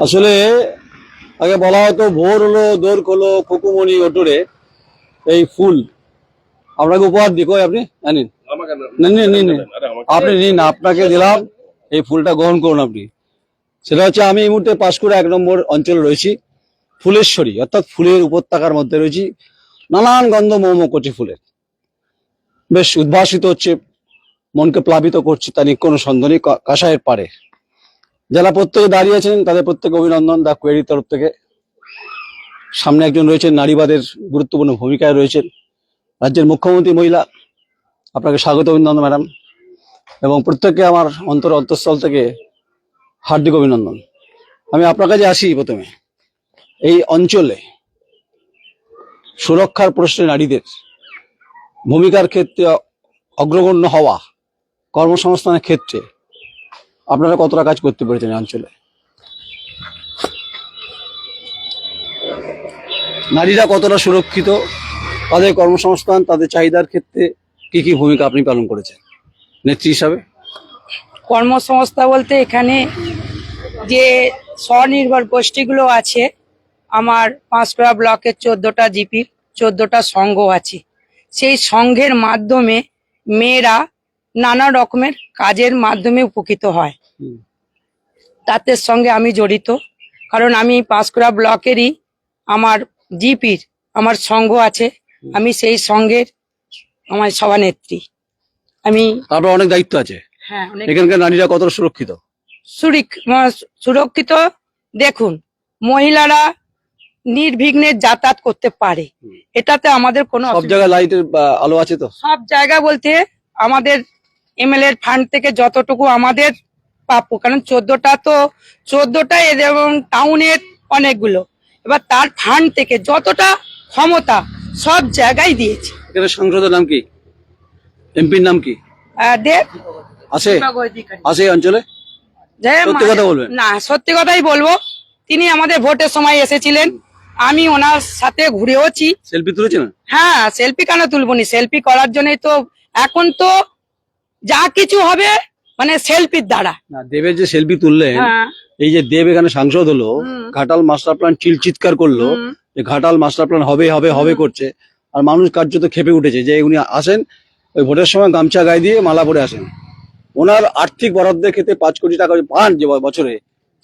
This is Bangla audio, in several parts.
আসলে আগে বলা হতো ভোর হলো দোর হলো কুকুমণি ওটরে এই ফুল। আপনাকে উপহার দিই? কই আপনি? হ্যাঁ, নিন। আপনি নিন আপনাকে দিলাম। এই ফুলটা গ্রহণ করুন আপনি। সেটা হচ্ছে আমি এই মুহূর্তে পাঁশকুড়া এক নম্বর অঞ্চলে রয়েছি ফুলেশ্বরী অর্থাৎ ফুলের উপত্যকার মধ্যে রয়েছি নানান গন্ধ মৌম কচি ফুলের। বেশ উদ্ভাসিত হচ্ছে মনকে প্লাবিত করছে তা নিকোন সন্ধানী কা- কাঁসাইয়ের পারে যারা প্রত্যেকে দাঁড়িয়েছেন তাদের প্রত্যেকে অভিনন্দন। দা কোয়েরির তরফ থেকে সামনে একজন রয়েছেন, নারীবাদের গুরুত্বপূর্ণ ভূমিকায় রয়েছেন রাজ্যের মুখ্যমন্ত্রী মহিলা। আপনাকে স্বাগত অভিনন্দন, ম্যাডাম। এবং প্রত্যেককে আমার অন্তর অন্তঃস্থল থেকে হার্দিক অভিনন্দন। আমি আপনার কাছে আসি প্রথমে। এই অঞ্চলে সুরক্ষার প্রশ্নে নারীদের ভূমিকার ক্ষেত্রে অগ্রগণ্য হওয়া কর্মসংস্থানের ক্ষেত্রে আপনারা কতটা কাজ করতে পেরেছেন অঞ্চলে? নারীরা কতটা সুরক্ষিত? তাদের কর্মসংস্থান, তাদের চাহিদার ক্ষেত্রে কি কি ভূমিকা আপনি পালন করেছেন? নেত্রী হিসাবে? কর্মসংস্থা বলতে এখানে যে স্বনির্ভর গোষ্ঠীগুলো আছে, আমার পাঁশকুড়া ব্লকের চোদ্দোটা জিপি, চোদ্দোটা সংঘ আছে। সেই সংঘের মাধ্যমে মেয়েরা নানা রকমের কাজের মাধ্যমে উপকৃত হয়। তাদের সঙ্গে আমি জড়িত। কারণ আমি পাঁশকুড়া ব্লকেরই আমার জিপির আমার সংঘ আছে। আমি সেই সংঘের আমার সভানেত্রী। আমি আপনার অনেক দায়িত্ব আছে। হ্যাঁ এখানকার নারীরা কতটা সুরক্ষিত? সুরক্ষিত দেখুন মহিলারা নির্বিঘ্নে যাতায়াত করতে পারে। এটাতে আমাদের কোনো সব জায়গায় লাইটের আলো আছে তো? সব জায়গা বলতে আমাদের এমএলএ ফান্ড থেকে যতটুকু আমাদের প্রাপ্য কারণ চোদ্দটা তো চোদ্দটা এবং টাউনের অনেকগুলো। এবার তার ফান্ড থেকে যতটা ক্ষমতা সব জায়গায় দিয়েছে। এখানে সাংসদের নাম কি? এমপির নাম কি? দেব। আছে? আছে অঞ্চলে? সত্যি কথা বলবেন? না সত্যি কথাই বলব। তিনি আমাদের ভোটের সময় এসেছিলেন। আমি ওনার সাথে ঘুরেওছি। সেলফি তুলেছিলেন? হ্যাঁ সেলফি কেন তুলবনি সেলফি করার জন্যই তো এখন তো যা কিছু হবে মানে সেলফির দ্বারা। না দেবের যে সেলফি তুললেন হ্যাঁ। এই যে দেব এখানে সাংসদ হলো ঘাটাল মাস্টার প্ল্যান চিল চিৎকার করল যে ঘাটাল মাস্টার প্ল্যান হবে হবে হবে করছে। আর মানুষ কার্যত খেপে উঠেছে যে উনি আসেন ওই ভোটের সময় গামছা গায়ে দিয়ে মালা পরে আসেন। ওনার আর্থিক বরাদ্দের ক্ষেত্রে পাঁচ কোটি টাকা পান যে বছরে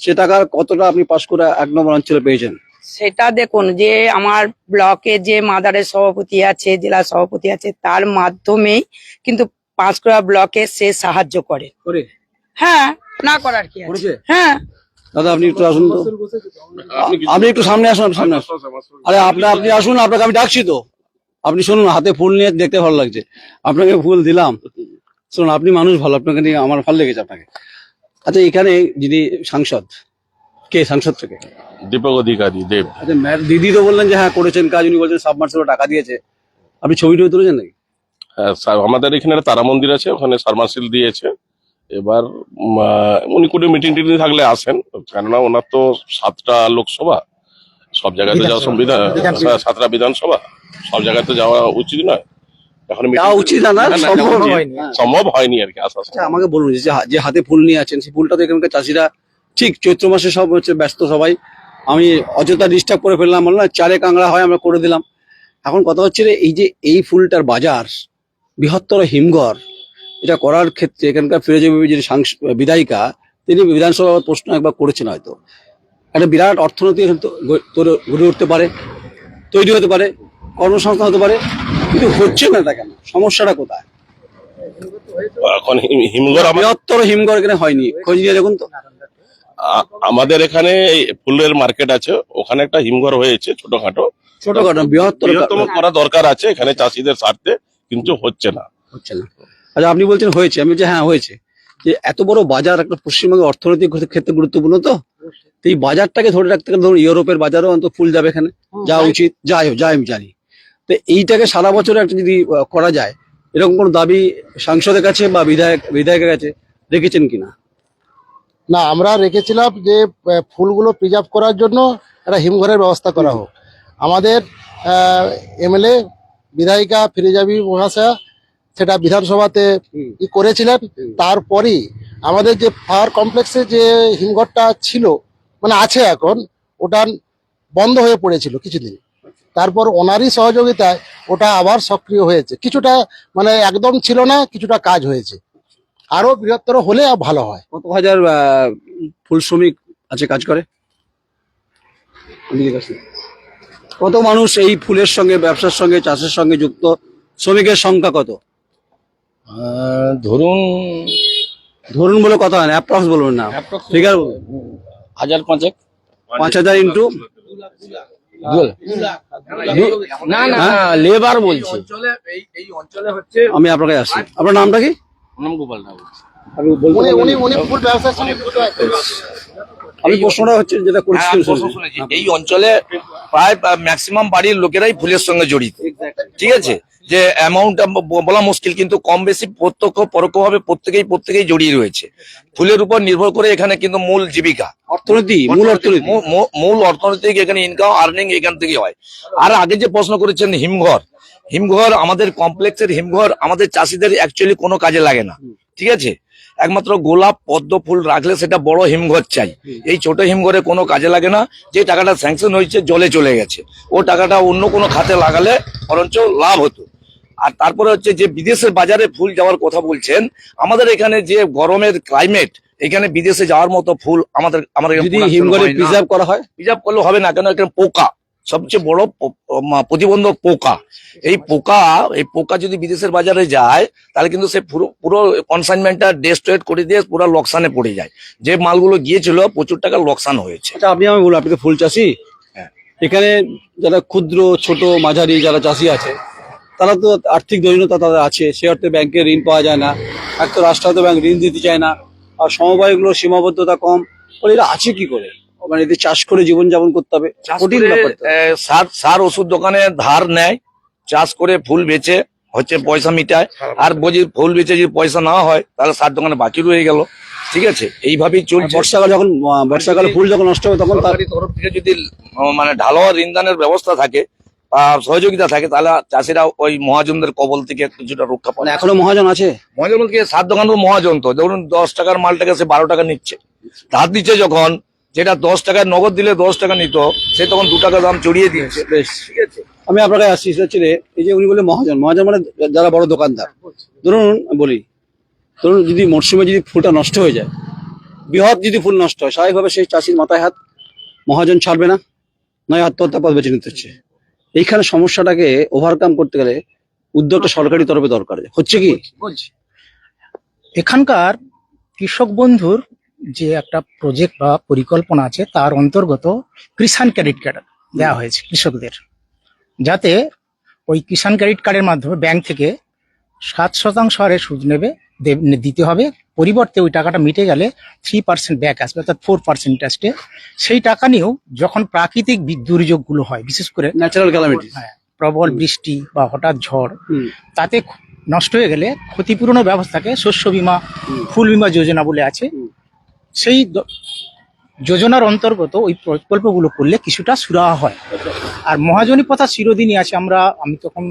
সে টাকার কতটা আপনি পাশ করে এক নম্বর অঞ্চলে পেয়েছেন? সেটা দেখুন যে আমার ব্লকে যে মাদারের সভাপতি আছে জেলা সভাপতি আছে তার মাধ্যমেই কিন্তু পাঁচকুড়া ব্লকে সে সাহায্য করে। করে? হ্যাঁ না করার কি আছে? হ্যাঁ। দাদা আপনি একটু আসুন তো। আপনি একটু সামনে আসুন সামনে আসুন। আরে আপনি আপনি আসুন আপনাকে আমি ডাকছি তো। আপনি শুনুন হাতে ফুল নিয়ে দেখতে ভালো লাগছে। আপনাকে ফুল দিলাম। শুনুন আপনি মানুষ ভালো আপনাকে নিয়ে আমার ভালো লেগেছে আপনাকে। আচ্ছা এখানে যিনি সাংসদ কে সাংসদ থেকে? দীপক অধিকারী দেব। আচ্ছা দিদি তো বললেন যে হ্যাঁ করেছেন কাজ উনি বলছেন সাবমার্সিবল টাকা দিয়েছে। আপনি ছবি টবি তুলেছেন নাকি? আমাদের এখানে তারা মন্দির আছে ওখানে সারমাসিল দিয়েছে। এবার উনি কোনো মিটিং টিটিং থাকলে আসেন কেননা ওনার তো সাতটা লোকসভা। সব জায়গায় তো যাওয়া সংবিধান সাতটা বিধানসভা। সব জায়গায় তো যাওয়া উচিত নয়। এখন উচিত না, সম্ভব হয়নি। হ্যাঁ। আর কি আসা আচ্ছা আমাকে বলুন যে হাতে ফুল নিয়ে আছেন সেই ফুলটা তো এখানকার চাষিরা ঠিক চৈত্র মাসে সব হচ্ছে ব্যস্ত সবাই। আমি অযথা ডিস্টার্ব করে ফেললাম বললাম চারে কাংড়া হয় আমরা করে দিলাম। এখন কথা হচ্ছে যে এই যে এই ফুলটার বাজার বৃহত্তর হিমঘর। এটা করার ক্ষেত্রে এখানকার ফিরোজ যিনি সাংস- বিধায়িকা তিনি বিধানসভা প্রশ্ন একবার করেছেন হয়তো। একটা বিরাট অর্থনীতি এখানে গড়ে উঠতে পারে তৈরি হতে পারে কর্মসংস্থান হতে পারে কিন্তু হচ্ছে না এটা কেন? সমস্যাটা কোথায়? এখন হিম- হিমঘর বৃহত্তর হিমঘর এখানে হয়নি। খোঁজ নিয়ে দেখুন তো। আমাদের এখানে ফুলের মার্কেট আছে ওখানে একটা হিমঘর হয়েছে ছোটখাটো। ছোটখাটো বৃহত্তর করা দরকার আছে এখানে চাষিদের স্বার্থে। কিন্তু হচ্ছে না। হচ্ছে না। আচ্ছা আপনি বলছেন হয়েছে। আমি বলছি হ্যাঁ হয়েছে। যে এত বড় বাজার একটা পশ্চিমবঙ্গের অর্থনৈতিক ক্ষেত্রে গুরুত্বপূর্ণ তো? তো এই বাজারটাকে ধরে রাখতে গেলে ধরুন ইউরোপের বাজারও অন্তত ফুল যাবে এখানে। যা উচিত যাই হোক, যাই আমি জানি। তো এইটাকে সারা বছর একটা যদি করা যায় এরকম কোনো দাবি সাংসদের কাছে বা বিধায়ক বিধায়কের কাছে রেখেছেন কিনা? না আমরা রেখেছিলাম যে ফুলগুলো প্রিজার্ভ করার জন্য একটা হিমঘরের ব্যবস্থা করা হোক। আমাদের এমএলএ বিধায়িকা ফিরেজাবি মহাশয়া সেটা বিধানসভাতে ই করেছিলেন। তারপরেই আমাদের যে ফায়ার কমপ্লেক্সে যে হিমঘরটা ছিল মানে আছে এখন ওটা বন্ধ হয়ে পড়েছিল কিছুদিন। তারপর ওনারই সহযোগিতায় ওটা আবার সক্রিয় হয়েছে। কিছুটা মানে একদম ছিল না কিছুটা কাজ হয়েছে। আরও বৃহত্তর হলে ভালো হয়। কত হাজার ফুল শ্রমিক আছে কাজ করে। কত মানুষ এই ফুলের সঙ্গে ব্যবসার সঙ্গে চাষের সঙ্গে যুক্ত? শ্রমিকের সংখ্যা কত? ধরুন ধরুন বলে কথা হয় না অ্যাপ্রক্স বলবেন না। ফিগার হাজার পাঁচেক। পাঁচ হাজার ইন্টু না না লেবার বলছি। আমি আপনাকে আসছি। আপনার নামটা কি? নাম গোপাল না আমি বলতে উনি উনি উনি ফুল ব্যবসার সঙ্গে যুক্ত আছেন। আমি প্রশ্নটা হচ্ছে যেটা হ্যাঁ, করছি এই অঞ্চলে প্রায় ম্যাক্সিমাম বাড়ির লোকেরাই ফুলের সঙ্গে জড়িত। ঠিক আছে? যে অ্যামাউন্ট বলা মুশকিল কিন্তু কম বেশি প্রত্যক্ষ পরোক্ষভাবে প্রত্যেকেই প্রত্যেকেই জড়িয়ে রয়েছে। ফুলের উপর নির্ভর করে এখানে কিন্তু মূল জীবিকা। অর্থনীতি মূল অর্থনীতি মূল অর্থনৈতিক এখানে ইনকাম আর্নিং এখান থেকে হয়। আর আগে যে প্রশ্ন করেছেন হিমঘর। হিমঘর আমাদের কমপ্লেক্সের হিমঘর আমাদের চাষিদের অ্যাকচুয়ালি কোনো কাজে লাগে না। ঠিক আছে? একমাত্র গোলাপ পদ্ম ফুল রাখলে সেটা বড় হিমঘর চাই। এই ছোট হিমঘরে কোনো কাজে লাগে না। যে টাকাটা স্যাংশন হয়েছে জলে চলে গেছে। ও টাকাটা অন্য কোনো খাতে লাগালে বরঞ্চ লাভ হতো। আর তারপরে হচ্ছে যে বিদেশের বাজারে ফুল যাওয়ার কথা বলছেন আমাদের এখানে যে গরমের ক্লাইমেট এখানে বিদেশে যাওয়ার মতো ফুল আমাদের আমাদের হিমঘরে প্রিজার্ভ করা হয়? প্রিজার্ভ করলে হবে না কেন? এখানে পোকা। সবচেয়ে বড় প্রতিবন্ধক পোকা। এই পোকা এই পোকা যদি বিদেশের বাজারে যায় তাহলে কিন্তু সে পুরো পুরো কনসাইনমেন্টটা ডেস্ট্রয়েড করে দিয়ে পুরো লোকসানে পড়ে যায়। যে মালগুলো গিয়েছিল প্রচুর টাকা লোকসান হয়েছে। আচ্ছা আপনি আমি বলুন আপনি তো ফুল চাষি? হ্যাঁ। এখানে যারা ক্ষুদ্র ছোট মাঝারি যারা চাষি আছে তারা তো আর্থিক দৈন্যতা তাদের আছে। সে অর্থে ব্যাংকে ঋণ পাওয়া যায় না। এক তো রাষ্ট্রায়ত্ত ব্যাংক ঋণ দিতে চায় না। আর সমবায়গুলো সীমাবদ্ধতা কম। বলে এরা আছে কি করে? মানে এদের চাষ করে জীবন যাপন করতে হবে। কঠিন করে, ব্যাপার তো। সার সার ওষুধ দোকানে ধার নেয় চাষ করে ফুল বেচে হচ্ছে পয়সা মিটায়। আর বুঝি ফুল বেচে যদি পয়সা না হয় তাহলে সার দোকানে বাকি রয়ে গেল। ঠিক আছে? এইভাবেই চলছে। বর্ষাকাল যখন আহ, বর্ষাকালে ফুল যখন নষ্ট হবে তখন তার সরকারি তরফ থেকে যদি আহ, মানে ঢালোয়া ঋণদানের ব্যবস্থা থাকে বা সহযোগিতা থাকে তাহলে চাষিরা ওই মহাজনদের কবল থেকে কিছুটা রক্ষা মানে পায় এখনও মহাজন আছে? মহাজন বলতে কি, সার দোকান তো মহাজন তো। ধরুন দশ টাকার মালটাকে সে বারো টাকা নিচ্ছে। ধার দিচ্ছে যখন যেটা দশ টাকার নগদ দিলে দশ টাকা নিত সে তখন দু টাকা দাম চড়িয়ে দিয়েছে। বেশ। ঠিক আছে? আমি আপনাকে আসছি সেটা হচ্ছে এই যে উনি বলে মহাজন মহাজন মানে যারা বড় দোকানদার। ধরুন বলি ধরুন যদি মরশুমে যদি ফুলটা নষ্ট হয়ে যায় বৃহৎ যদি ফুল নষ্ট হয় স্বাভাবিকভাবে সেই চাষির মাথায় হাত মহাজন ছাড়বে না নয় আত্মহত্যা পথ বেছে নিতে হচ্ছে। এইখানে সমস্যাটাকে ওভারকাম করতে গেলে উদ্যোগটা সরকারি তরফে দরকার। হচ্ছে কি? বলছি। এখানকার কৃষক বন্ধুর যে একটা প্রজেক্ট বা পরিকল্পনা আছে তার অন্তর্গত কিষান ক্রেডিট কার্ড দেওয়া হয়েছে কৃষকদের। যাতে ওই কিষাণ ক্রেডিট কার্ডের মাধ্যমে ব্যাংক থেকে সাত শতাংশ হারে সুদ নেবে দিতে হবে। পরিবর্তে ওই টাকাটা মিটে গেলে থ্রি পার্সেন্ট ব্যাক আসবে অর্থাৎ ফোর পার্সেন্ট ইন্টারেস্টে সেই টাকা নিয়েও যখন প্রাকৃতিক দুর্যোগগুলো হয় বিশেষ করে ন্যাচারাল ক্যালামিটি হ্যাঁ, প্রবল বৃষ্টি বা হঠাৎ ঝড় তাতে নষ্ট হয়ে গেলে ক্ষতিপূরণের ব্যবস্থাকে শস্য বীমা ফুল বিমা যোজনা বলে আছে। সেই যোজনার অন্তর্গত ওই প্রকল্পগুলো করলে কিছুটা সুরাহা হয়। আর মহাজনী কথা চিরদিনই আছে আমরা আমি তখন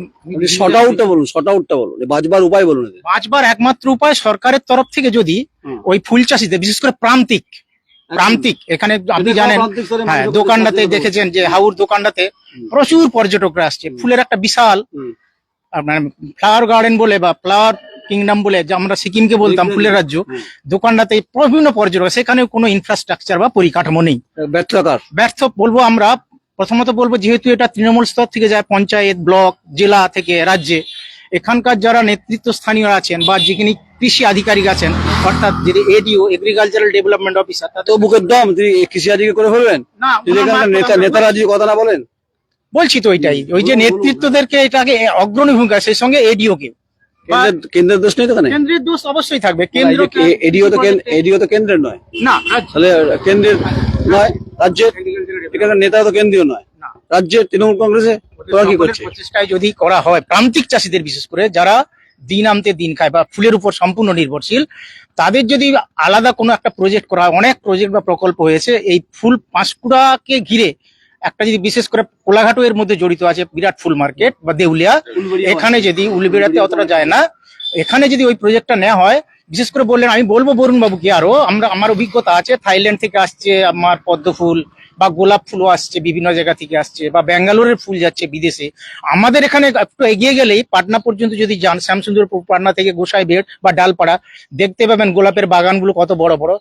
শর্ট আউটটা বলুন শর্ট আউটটা বলুন বাঁচবার উপায় বলুন বাঁচবার একমাত্র উপায় সরকারের তরফ থেকে যদি ওই ফুল চাষিদের বিশেষ করে প্রান্তিক প্রান্তিক এখানে আপনি জানেন হ্যাঁ দোকানটাতে দেখেছেন যে হাউর দোকানটাতে প্রচুর পর্যটকরা আসছে ফুলের একটা বিশাল ফ্লাওয়ার গার্ডেন বলে বা ফ্লাওয়ার কিংডম বলে যে আমরা সিকিমকে বলতাম ফুলের রাজ্য। দোকানটাতে বিভিন্ন পর্যটক সেখানে কোনো ইনফ্রাস্ট্রাকচার বা পরিকাঠামো নেই। ব্যর্থকার ব্যর্থ বলব আমরা প্রথমত বলব যেহেতু এটা তৃণমূল স্তর থেকে যায় পঞ্চায়েত ব্লক জেলা থেকে রাজ্যে এখানকার যারা নেতৃত্ব স্থানীয় আছেন বা যিনি কৃষি আধিকারিক আছেন অর্থাৎ যদি এডিও এগ্রিকালচারাল ডেভেলপমেন্ট অফিসার তো বুকের দম তিনি কৃষি আধিকারিক করে ফেলবেন? না নেতা নেতারা যদি কথা না বলেন? বলছি তো ওইটাই ওই যে। নেতৃত্বদেরকে এটাকে অগ্রণী ভূমিকা সেই সঙ্গে এডিও কে। কেন্দ্রের দোষ নেই তো কেন্দ্রের দোষ অবশ্যই থাকবে। কেন্দ্র এডিও তো এডিও তো কেন্দ্রের নয়। না তাহলে কেন্দ্রের নয় রাজ্যের এখানে নেতা তো কেন্দ্রীয় নয়। রাজ্যের তৃণমূল কংগ্রেসে তোরা কি করছে প্রচেষ্টায় যদি করা হয় প্রান্তিক চাষীদের বিশেষ করে যারা দিন আনতে দিন খায় বা ফুলের উপর সম্পূর্ণ নির্ভরশীল তাদের যদি আলাদা কোনো একটা প্রজেক্ট করা হয় অনেক প্রজেক্ট বা প্রকল্প হয়েছে এই ফুল পাঁশকুড়াকে ঘিরে একটা যদি বিশেষ করে কোলাঘাটও এর মধ্যে জড়িত আছে বিরাট ফুল মার্কেট বা দেউলিয়া এখানে যদি উলবেড়াতে অতটা যায় না এখানে যদি ওই প্রজেক্টটা নেওয়া হয় বিশেষ করে বললেন আমি বলব বরুণ বাবুকে আরও আমরা আমার অভিজ্ঞতা আছে থাইল্যান্ড থেকে আসছে আমার পদ্ম ফুল বা গোলাপ ফুলও আসছে বিভিন্ন জায়গা থেকে আসছে বা ব্যাঙ্গালোরের ফুল যাচ্ছে বিদেশে। আমাদের এখানে একটু এগিয়ে গেলেই পাটনা পর্যন্ত যদি যান শ্যামসুন্দরপুর পাটনা থেকে গোসাই বেড বা ডালপাড়া দেখতে পাবেন গোলাপের বাগানগুলো কত বড় বড়।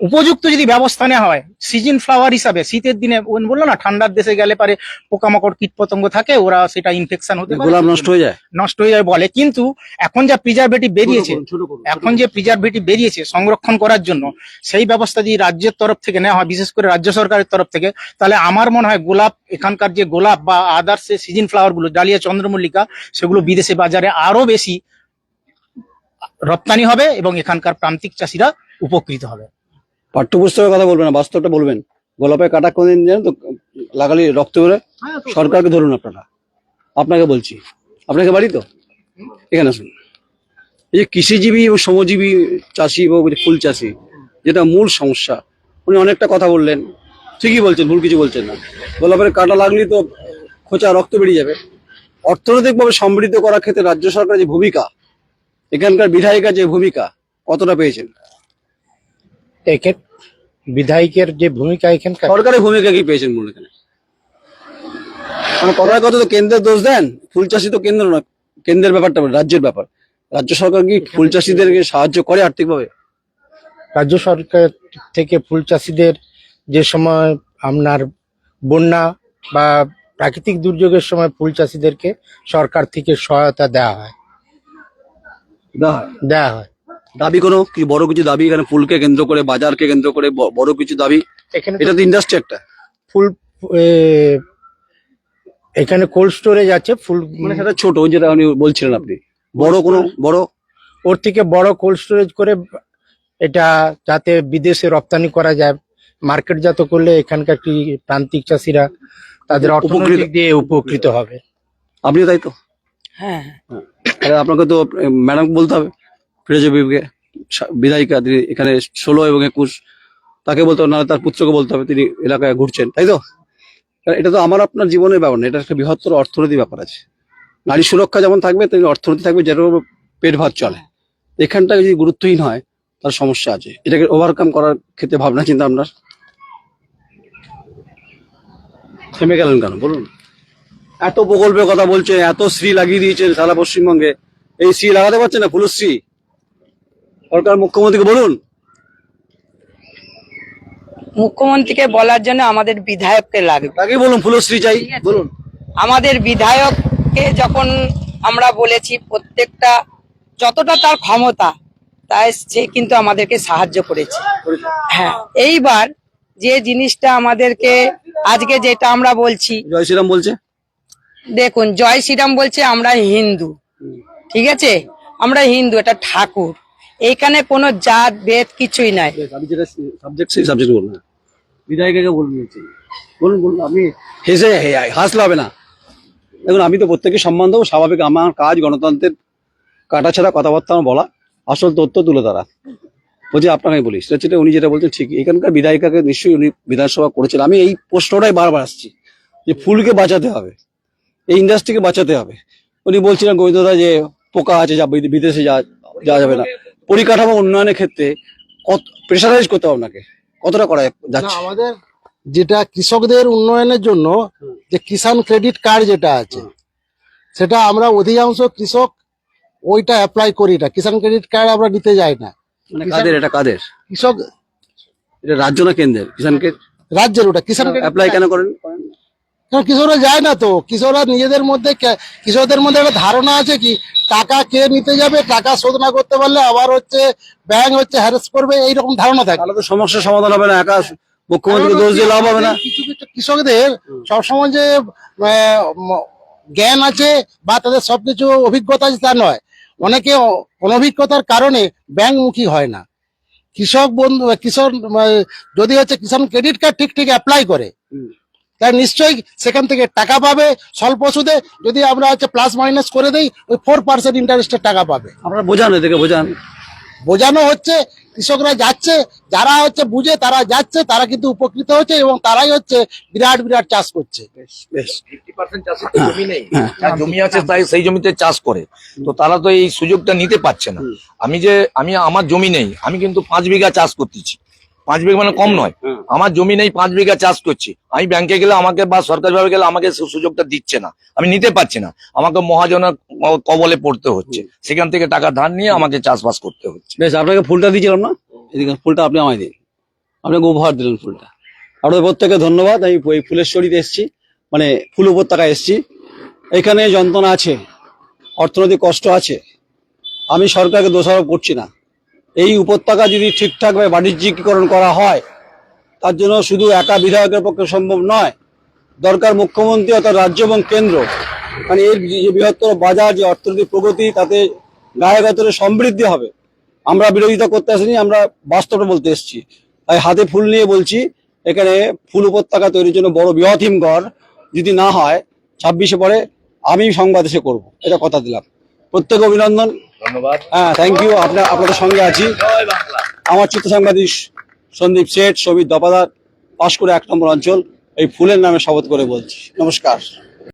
উপযুক্ত যদি ব্যবস্থা নেওয়া হয় সিজন ফ্লাওয়ার হিসাবে শীতের দিনে বলল না ঠান্ডার দেশে গেলে পারে পোকামাকড় কীট পতঙ্গ থাকে ওরা সেটা ইনফেকশন হতে পারে। গোলাপ নষ্ট হয়ে যায়? নষ্ট হয়ে যায় বলে কিন্তু এখন যা প্রিজারভেটিভ বেরিয়েছে এখন যে প্রিজারভেটিভ বেরিয়েছে সংরক্ষণ করার জন্য সেই ব্যবস্থা যদি রাজ্যের তরফ থেকে নেওয়া হয় বিশেষ করে রাজ্য সরকারের তরফ থেকে তাহলে আমার মনে হয় গোলাপ এখানকার যে গোলাপ বা আদার্স সিজন ফ্লাওয়ারগুলো ডালিয়া চন্দ্রমল্লিকা সেগুলো বিদেশে বাজারে আরও বেশি রপ্তানি হবে এবং এখানকার প্রান্তিক চাষিরা উপকৃত হবে। পাঠ্যপুস্তকের কথা বলবেন না বাস্তবটা বলবেন। গোলাপের কাটা কোনদিন জানেন তো লাগালি রক্ত বেরোয়? সরকারকে ধরুন আপনারা। আপনাকে বলছি। আপনাকে বাড়ি তো? এখানে আসুন। এই যে কৃষিজীবী এবং শ্রমজীবী চাষি এবং ফুল চাষি যেটা মূল সমস্যা উনি অনেকটা কথা বললেন। ঠিকই বলছেন ভুল কিছু বলছেন না। গোলাপের কাটা লাগলেই তো খোঁচা রক্ত বেরিয়ে যাবে। অর্থনৈতিকভাবে সমৃদ্ধ করার ক্ষেত্রে রাজ্য সরকারের যে ভূমিকা এখানকার বিধায়িকার যে ভূমিকা কতটা পেয়েছেন? এক্ষেত্রে বিধায়কের যে ভূমিকা এখানকার? সরকারের ভূমিকা কি পেয়েছেন মূল এখানে? মানে কথা তো কেন্দ্রের দোষ দেন? ফুল চাষি তো কেন্দ্র না কেন্দ্রের ব্যাপারটা রাজ্যের ব্যাপার। রাজ্য সরকার কি ফুল চাষিদেরকে সাহায্য করে আর্থিকভাবে? রাজ্য সরকার থেকে ফুল চাষিদের যে সময় আপনার বন্যা বা প্রাকৃতিক দুর্যোগের সময় ফুল চাষিদেরকে সরকার থেকে সহায়তা দেওয়া হয়? দেওয়া হয়। হয় দাবি কোনো কি বড় কিছু দাবি এখানে ফুলকে কেন্দ্র করে বাজারকে কেন্দ্র করে ব- বড় কিছু দাবি? এখানে তো এটা তো ইন্ডাস্ট্রি একটা। ফুল এ, এখানে কোল্ড স্টোরেজ আছে ফুল মানে সেটা ছোট যেটা আপনি বলছিলেন আপনি। বড় কোনো বড়? ওর থেকে বড় কোল্ড স্টোরেজ করে এটা যাতে বিদেশে রপ্তানি করা যায়। মার্কেটজাত করলে এখানকার কি প্রান্তিক চাষিরা তাদের অর্থনৈতিক দিয়ে উপকৃত হবে। আপনিও তাই তো? হ্যাঁ। তাহলে আপনাকে তো ম্যাডাম বলতে হবে। ফিরোজ বিবিকে বিধায়িকা তিনি এখানে ষোলো এবং একুশ, তাকে বলতে হবে, নাহলে তার পুত্রকে বলতে হবে, তিনি এলাকায় ঘুরছেন, তাই তো? এটা তো আমার আপনার জীবনের ব্যাপার না, এটা একটা বৃহত্তর অর্থনৈতিক ব্যাপার আছে। নারী সুরক্ষা যেমন থাকবে, তেমনি অর্থনীতি থাকবে, যেরকম পেট ভাত চলে। এখানটা যদি গুরুত্বহীন হয়, তার সমস্যা আছে। এটাকে ওভারকাম করার ক্ষেত্রে ভাবনা, চিন্তা আপনার থেমে গেলেন কেন? বলুন। এত প্রকল্পের কথা বলছে এত শ্রী লাগিয়ে দিয়েছেন সারা পশ্চিমবঙ্গে। এই শ্রী লাগাতে পারছে না? ফুলশ্রী? সরকার মুখ্যমন্ত্রীকে বলুন। মুখ্যমন্ত্রীকে বলার জন্য আমাদের বিধায়ককে লাগবে। তাকে বলুন ফুলশ্রী চাই বলুন। আমাদের বিধায়ককে যখন আমরা বলেছি প্রত্যেকটা যতটা তার ক্ষমতা তাই সে কিন্তু আমাদেরকে সাহায্য করেছে। হ্যাঁ এইবার যে জিনিসটা আমাদেরকে আজকে যেটা আমরা বলছি জয় শ্রীরাম বলছে? দেখুন জয় শ্রীরাম বলছে আমরা হিন্দু। ঠিক আছে? আমরা হিন্দু এটা ঠাকুর। এইখানে কোনো জাত বেদ কিছুই নাই। আমি সাবজেক্ট সেই সাবজেক্ট বলুন বিধায়িকাকে বলুন বলুন বলুন আপনি হেসে হাসলে হবে না। দেখুন, আমি তো প্রত্যেককে সম্মান দেবো, স্বাভাবিক আমার কাজ, গণতন্ত্রের কাটাছাড়া কথাবার্তা আমার বলা, আসল তথ্য তুলে ধরা। বলছি আপনাকে বলি, সেটা উনি যেটা বলছেন ঠিক, এখানকার বিধায়িকাকে নিশ্চয়ই উনি বিধানসভা করেছেন আমি এই প্রশ্নটাই বারবার আসছি, যে ফুলকে বাঁচাতে হবে, এই ইন্ডাস্ট্রিকে বাঁচাতে হবে। উনি বলছিলেন গোবিন্দদা যে পোকা আছে, যা বিদেশে যা যাবে না। পরিকাঠামো উন্নয়নের ক্ষেত্রে কত প্রেশারাইজ করতে হবে আপনাকে। কতটা করা যাচ্ছে? আমাদের যেটা কৃষকদের উন্নয়নের জন্য যে কিষাণ ক্রেডিট কার্ড যেটা আছে সেটা আমরা অধিকাংশ কৃষক ওইটা অ্যাপ্লাই করি না। কিষাণ ক্রেডিট কার্ড আমরা নিতে যাই না। মানে কাদের? এটা কাদের? কৃষক এটা রাজ্য না কেন্দ্রের? কিষানকে রাজ্যের ওটা। কিষাণ অ্যাপ্লাই কেন করেন? কারণ কৃষকরা যায় না তো। কৃষকরা নিজেদের মধ্যে কে- কৃষকদের মধ্যে একটা ধারণা আছে কি টাকা কে নিতে যাবে টাকা শোধ না করতে পারলে আবার হচ্ছে ব্যাংক হচ্ছে হ্যারেস করবে এইরকম ধারণা থাকে। তাহলে তো সমস্যার সমাধান হবে না একা মুখ্যমন্ত্রীকে দোষ দিয়ে লাভ হবে না। কিছু কিছু কৃষকদের সবসময় যে জ্ঞান আছে বা তাদের সবকিছু অভিজ্ঞতা আছে তা নয়। অনেকে অনভিজ্ঞতার কারণে ব্যাংকমুখী হয় না। কৃষক বন্ধু কৃষক যদি হচ্ছে কিষাণ ক্রেডিট কার্ড ঠিক ঠিক অ্যাপ্লাই করে। তাই নিশ্চয়ই সেখান থেকে টাকা পাবে স্বল্প সুদে। যদি আমরা হচ্ছে প্লাস মাইনাস করে দেই ওই ফোর পার্সেন্ট ইন্টারেস্টের টাকা পাবে। আপনারা বোঝান এদেরকে বোঝান। বোঝানো হচ্ছে কৃষকরা যাচ্ছে যারা হচ্ছে বুঝে তারা যাচ্ছে তারা কিন্তু উপকৃত হচ্ছে এবং তারাই হচ্ছে বিরাট বিরাট চাষ করছে। জমি নেই। জমি আছে তাই সেই জমিতে চাষ করে। তো তারা তো এই সুযোগটা নিতে পারছে না। আমি যে আমি আমার জমি নেই আমি কিন্তু পাঁচ বিঘা চাষ করতেছি। পাঁচ বিঘা মানে কম নয়। আমার জমি নেই পাঁচ বিঘা চাষ করছি। আমি ব্যাংকে গেলে আমাকে বা সরকারি ভাবে গেলে আমাকে সে সুযোগটা দিচ্ছে না। আমি নিতে পারছি না। আমাকে মহাজনের কবলে পড়তে হচ্ছে। সেখান থেকে টাকা ধার নিয়ে আমাকে চাষবাস করতে হচ্ছে। বেশ আপনাকে ফুলটা দিয়েছিলাম না? এদিকে ফুলটা আপনি আমায় দিন। আপনাকে উপহার দিলেন ফুলটা। আপনাদের প্রত্যেকে ধন্যবাদ। আমি এই ফুলেশ্বরীতে এসেছি। মানে ফুল উপত্যকা এসেছি। এখানে যন্ত্রণা আছে। অর্থনৈতিক কষ্ট আছে। আমি সরকারকে দোষারোপ করছি না। এই উপত্যকা যদি ঠিকঠাকভাবে বাণিজ্যিকীকরণ করা হয়, তার জন্য শুধু একা বিধায়কের পক্ষে সম্ভব নয়, দরকার মুখ্যমন্ত্রী অর্থাৎ রাজ্য এবং কেন্দ্র। মানে এর যে বৃহত্তর বাজার, যে অর্থনৈতিক প্রগতি, তাতে গায়ে গাতরে সমৃদ্ধি হবে। আমরা বিরোধিতা করতে আসিনি, আমরা বাস্তবটা বলতে এসেছি। তাই হাতে ফুল নিয়ে বলছি, এখানে ফুল উপত্যকা তৈরির জন্য বড় বৃহৎ হিমঘর যদি না হয়, ছাব্বিশে পরে আমি সংবাদ এসে করব। এটা কথা দিলাম। প্রত্যেক অভিনন্দন। ধন্যবাদ। হ্যাঁ থ্যাংক ইউ আপনার আপনাদের সঙ্গে আছি। আমার চিত্র সাংবাদিক সন্দীপ শেঠ সবিত দপাদার পাঁশকুড়া এক নম্বর অঞ্চল এই ফুলের নামে শপথ করে বলছি। নমস্কার।